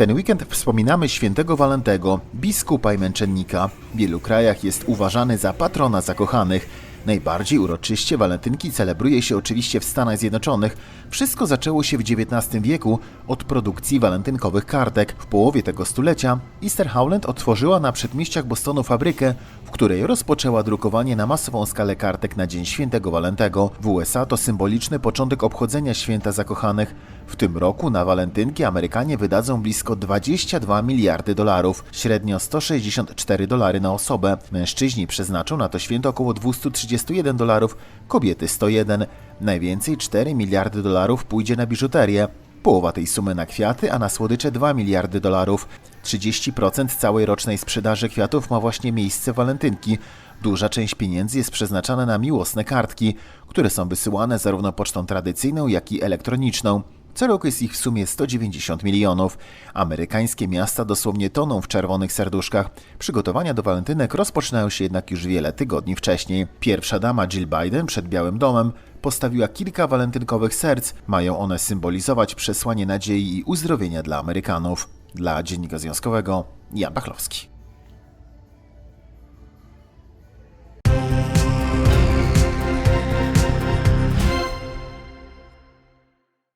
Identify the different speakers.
Speaker 1: ten weekend wspominamy świętego Walentego, biskupa i męczennika. W wielu krajach jest uważany za patrona zakochanych. Najbardziej uroczyście walentynki celebruje się oczywiście w Stanach Zjednoczonych. Wszystko zaczęło się w XIX wieku od produkcji walentynkowych kartek. W połowie tego stulecia Easter Howland otworzyła na przedmieściach Bostonu fabrykę, w której rozpoczęła drukowanie na masową skalę kartek na Dzień Świętego Walentego. W USA to symboliczny początek obchodzenia Święta Zakochanych. W tym roku na walentynki Amerykanie wydadzą blisko 22 miliardy dolarów, średnio 164 dolary na osobę. Mężczyźni przeznaczą na to święto około 231 dolarów, kobiety 101. Najwięcej 4 miliardy dolarów pójdzie na biżuterię. Połowa tej sumy na kwiaty, a na słodycze 2 miliardy dolarów. 30% całej rocznej sprzedaży kwiatów ma właśnie miejsce walentynki. Duża część pieniędzy jest przeznaczana na miłosne kartki, które są wysyłane zarówno pocztą tradycyjną, jak i elektroniczną. Co roku jest ich w sumie 190 milionów. Amerykańskie miasta dosłownie toną w czerwonych serduszkach. Przygotowania do walentynek rozpoczynają się jednak już wiele tygodni wcześniej. Pierwsza dama Jill Biden przed Białym Domem postawiła kilka walentynkowych serc. Mają one symbolizować przesłanie nadziei i uzdrowienia dla Amerykanów. Dla Dziennika Związkowego Jan Pachlowski.